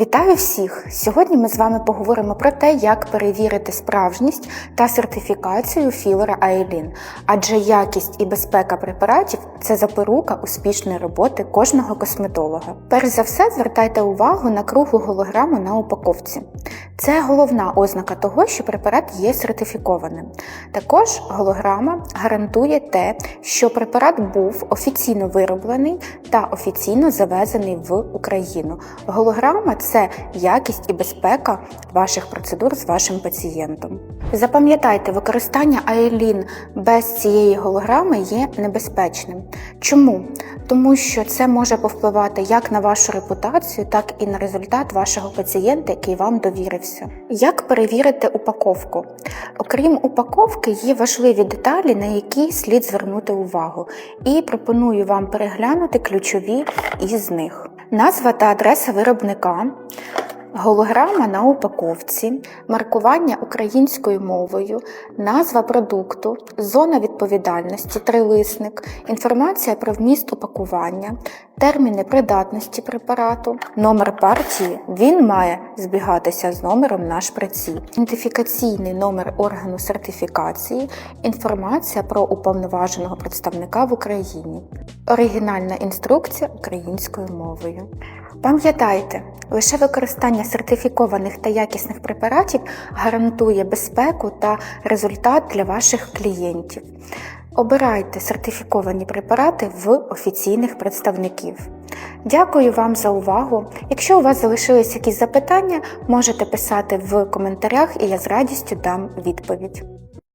Вітаю всіх! Сьогодні ми з вами поговоримо про те, як перевірити справжність та сертифікацію філера Айлін, адже якість і безпека препаратів це запорука успішної роботи кожного косметолога. Перш за все, звертайте увагу на круглу голограму на упаковці. Це головна ознака того, що препарат є сертифікованим. Також голограма гарантує те, що препарат був офіційно вироблений та офіційно завезений в Україну. Голограма це якість і безпека ваших процедур з вашим пацієнтом. Запам'ятайте, використання Айлін без цієї голограми є небезпечним. Чому? Тому що це може повпливати як на вашу репутацію, так і на результат вашого пацієнта, який вам довірився. Як перевірити упаковку? Окрім упаковки, є важливі деталі, на які слід звернути увагу, і пропоную вам переглянути ключові із них. Назва та адреса виробника, голограма на упаковці, маркування українською мовою, назва продукту, зона відповідальності, трилисник, інформація про вміст упакування, терміни придатності препарату, номер партії. Він має збігатися з номером на шприці, ідентифікаційний номер органу сертифікації, інформація про уповноваженого представника в Україні, оригінальна інструкція українською мовою. Пам'ятайте, лише використання сертифікованих та якісних препаратів гарантує безпеку та результат для ваших клієнтів. Обирайте сертифіковані препарати в офіційних представників. Дякую вам за увагу. Якщо у вас залишились якісь запитання, можете писати в коментарях і я з радістю дам відповідь.